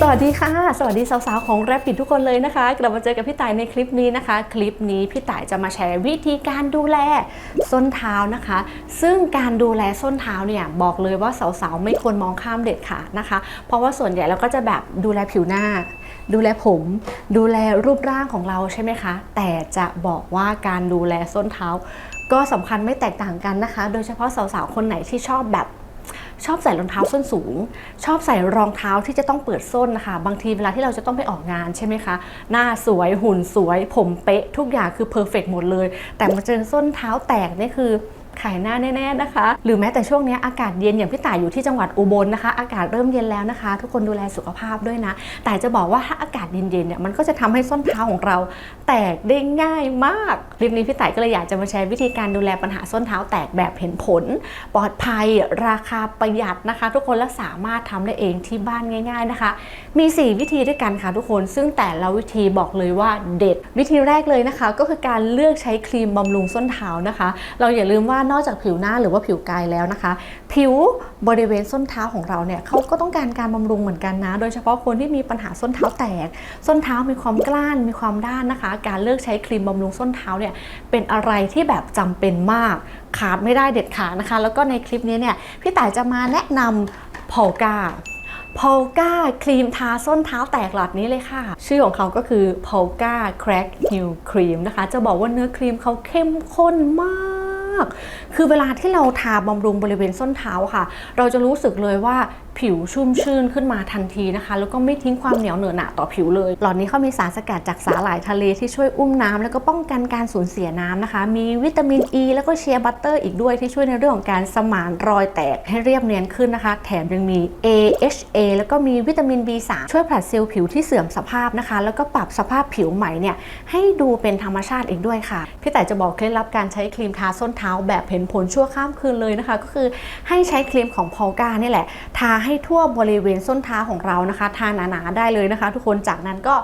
สวัสดีค่ะ สวัสดีสาวๆของแรปปิดทุกคนเลยนะคะ กลับมาเจอกับพี่ต่ายในคลิปนี้นะคะ คลิปนี้พี่ต่ายจะมาแชร์วิธีการดูแลส้นเท้านะคะ ซึ่งการดูแลส้นเท้าเนี่ยบอกเลยว่าสาวๆไม่ควรมองข้ามเด็ดขาดนะคะ เพราะว่าส่วนใหญ่เราก็จะแบบดูแลผิวหน้า ดูแลผม ดูแลรูปร่างของเราใช่ไหมคะ แต่จะบอกว่าการดูแลส้นเท้า ก็สำคัญไม่แตกต่างกันนะคะ โดยเฉพาะสาวๆ คนไหนที่ชอบแบบชอบใส่รองเท้าส้นสูง ชอบใส่รองเท้าที่จะต้องเปิดส้นนะคะ บางทีเวลาที่เราจะต้องไปออกงานใช่ไหมคะ หน้าสวยหุ่นสวย ผมเป๊ะ ทุกอย่างคือเพอร์เฟกหมดเลย แต่มาเจอส้นเท้าแตกนี่คือ ขายหน้าแน่ๆนะคะ หรือแม้แต่ช่วงนี้อากาศเย็นอย่างพี่ต่ายอยู่ที่จังหวัดอุบลนะคะ อากาศเริ่มเย็นแล้วนะคะ ทุกคนดูแลสุขภาพด้วยนะ แต่จะบอกว่าถ้าอากาศเย็นๆเนี่ยมันก็จะทำให้ส้นเท้าของเรา แตกได้ง่ายมากคลิปนี้พี่ต่ายก็เลยอยากจะมาแชร์วิธีการดูแลปัญหาส้นเท้าแตกแบบเห็นผล ปลอดภัยราคาประหยัดนะคะ ทุกคนและสามารถทำได้เองที่บ้านง่าย ๆนะคะ มี 4 วิธีด้วยกันค่ะทุกคนซึ่งแต่ละวิธีบอกเลยว่าเด็ด วิธีแรกเลยนะคะ ก็คือการเลือกใช้ครีมบำรุงส้นเท้านะคะ เราอย่าลืมว่านอกจากผิวหน้าหรือว่าผิวกายแล้วนะคะ ผิวบริเวณส้นเท้าของเราเนี่ยเขาก็ต้องการการบำรุงเหมือนกันนะ โดยเฉพาะคนที่มีปัญหาส้นเท้าแตก ส้นเท้ามีความกล้านมีความด้านนะคะ การเลือกใช้ครีมบำรุงส้นเท้าเนี่ยเป็นอะไรที่แบบจำเป็นมากขาดไม่ได้เด็ดขาดนะคะ แล้วก็ในคลิปนี้เนี่ยพี่ต่ายจะมาแนะนำพอลกาพอลกาครีมทาส้นเท้าแตกหลอดนี้เลยค่ะ ชื่อของเขาก็คือ Polka Crack Heel Cream นะคะ จะบอกว่าเนื้อครีมเขาเข้มข้นมาก คือเวลาที่เราทาบำรุงบริเวณส้นเท้าค่ะ เราจะรู้สึกเลยว่าผิวชุ่มชื่นขึ้นมาทันทีนะคะ แล้วก็ไม่ทิ้งความเหนียวเหนอะหนะต่อผิวเลย หลอดนี้เขามีสารสกัดจากสาหร่ายทะเลที่ช่วยอุ้มน้ำแล้วก็ป้องกันการสูญเสียน้ำนะคะ มีวิตามินอ e, ีแล้วก็เชียร์บัตเตอร์อีกด้วยที่ช่วยในเรื่องของการสมานรอยแตกให้เรียบเนียนขึ้นนะคะ แถมยังมี AHA แล้วก็มีวิตามิน B3 ช่วยผลัดเซลล์ผิวที่เสื่อมสภาพนะคะ แล้วก็ปรับสภาพผิวใหม่เนี่ยให้ดูเป็นธรรมชาติอีกด้วยค่ะ พี่แต่จะบอกเคล็ดลับการใช้ครีมทาส้นเท้าแบบเห็นผลชั่วข้ามคืนเลยนะคะ ก็คือให้ใช้ครีมของพอลกานี่แหละ ทาให้ทั่วบริเวณส้นเท้าของเรานะคะ ทาหนาๆได้เลยนะคะ ทุกคนจากนั้นก็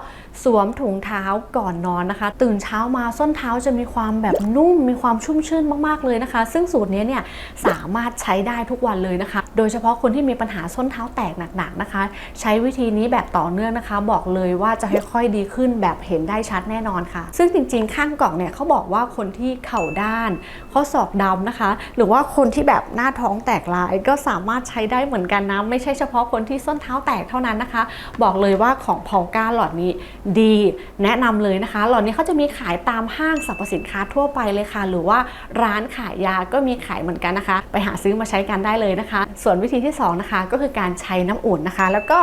สวมถุงเท้าก่อนนอนนะคะ ตื่นเช้ามาส้นเท้าจะมีความแบบนุ่ม มีความชุ่มชื่นมากๆเลยนะคะ ซึ่งสูตรนี้เนี่ยสามารถใช้ได้ทุกวันเลยนะคะ โดยเฉพาะคนที่มีปัญหาส้นเท้าแตกหนักๆนะคะ ใช้วิธีนี้แบบต่อเนื่องนะคะ บอกเลยว่าจะค่อยๆดีขึ้นแบบเห็นได้ชัดแน่นอนค่ะ ซึ่งจริงๆข้างกล่องเนี่ยเขาบอกว่าคนที่เข่าด้านข้อศอกดำนะคะ หรือว่าคนที่แบบหน้าท้องแตกลายก็สามารถใช้ได้เหมือนกันนะ ไม่ใช่เฉพาะคนที่ส้นเท้าแตกเท่านั้นนะคะ บอกเลยว่าของพอลก้าหลอดนี้ดี แนะนำเลยนะคะ หลอดนี้เขาจะมีขายตามห้างสรรพสินค้าทั่วไปเลยค่ะ หรือว่าร้านขายยาก็มีขายเหมือนกันนะคะ ไปหาซื้อมาใช้กันได้เลยนะคะ ส่วนวิธีที่สองนะคะก็คือการใช้น้ำอุ่นนะคะ แล้วก็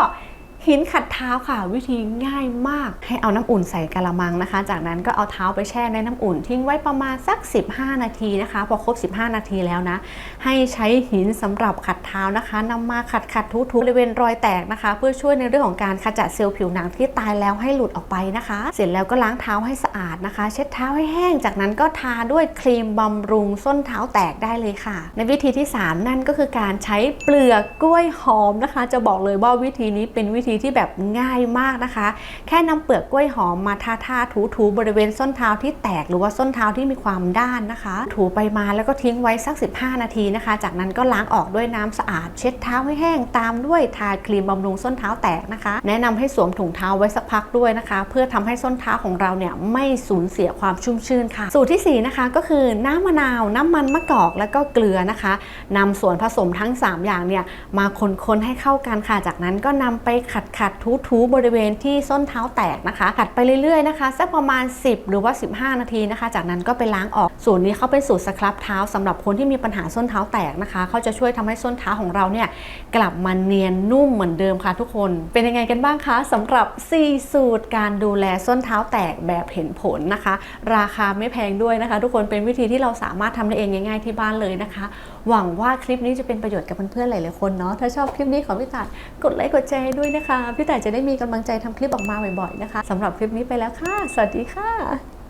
หินขัดเท้าค่ะ วิธีง่ายมากให้เอาน้ำอุ่นใส่กะละมังนะคะ จากนั้นก็เอาเท้าไปแช่ในน้ำอุ่น ทิ้งไว้ประมาณสัก 15 นาทีนะคะ พอครบ 15 นาทีแล้วนะ ให้ใช้หินสำหรับขัดเท้านะคะนำมาขัดขัดทูๆบริเวณรอยแตกนะคะ เพื่อช่วยในเรื่องของการขจัดเซลล์ผิวหนังที่ตายแล้วให้หลุดออกไปนะคะ เสร็จแล้วก็ล้างเท้าให้สะอาดนะคะ เช็ดเท้าให้แห้ง จากนั้นก็ทาด้วยครีมบำรุงส้นเท้าแตกได้เลยค่ะ ในวิธีที่ 3 นั่นก็คือการใช้เปลือกกล้วยหอมนะคะ จะบอกเลยว่าวิธีนี้เป็นวิธีที่แบบง่ายมากนะคะ แค่นำเปลือกกล้วยหอมมาทาทาถูถูๆบริเวณส้นเท้าที่แตกหรือว่าส้นเท้าที่มีความด้านนะคะ ถูไปมาแล้วก็ทิ้งไว้สัก 15 นาทีนะคะ จากนั้นก็ล้างออกด้วยน้ำสะอาด เช็ดเท้าให้แห้งตามด้วยทาครีมบำรุงส้นเท้าแตกนะคะ แนะนำให้สวมถุงเท้าไว้สักพักด้วยนะคะ เพื่อทำให้ส้นเท้าของเราเนี่ยไม่สูญเสียความชุ่มชื่นค่ะ สูตรที่สี่นะคะก็คือน้ำมะนาว น้ำมันมะกอกแล้วก็เกลือนะคะนำส่วนผสมทั้ง 3 อย่างเนี่ยมาคนๆให้เข้ากันค่ะ จากนั้นก็นำไปขัดขัดทูทูบริเวณที่ส้นเท้าแตกนะคะ ขัดไปเรื่อยๆนะคะสักประมาณ 10 หรือว่า 15 นาทีนะคะ จากนั้นก็ไปล้างออกสูตรนี้เขาเป็นสูตรสครับเท้าสำหรับคนที่มีปัญหาส้นเท้าแตกนะคะเขาจะช่วยทำให้ส้นเท้าของเราเนี่ยกลับมาเนียนนุ่มเหมือนเดิมค่ะทุกคน เป็นยังไงกันบ้างคะสำหรับ 4 สูตรการดูแลส้นเท้าแตกแบบเห็นผลนะคะ ราคาไม่แพงด้วยนะคะ ทุกคนเป็นวิธีที่เราสามารถทำได้เองง่ายๆที่บ้านเลยนะคะ หวังว่าคลิปนี้จะเป็นประโยชน์กับเพื่อนๆหลายๆคนเนาะถ้าชอบคลิปนี้ของพี่ต่ากดไลค์กดแชร์ด้วยนะคะพี่แต่จะได้มีกำลังใจทำคลิปออกมาบ่อยๆนะคะสำหรับคลิปนี้ไปแล้วค่ะ สวัสดีค่ะ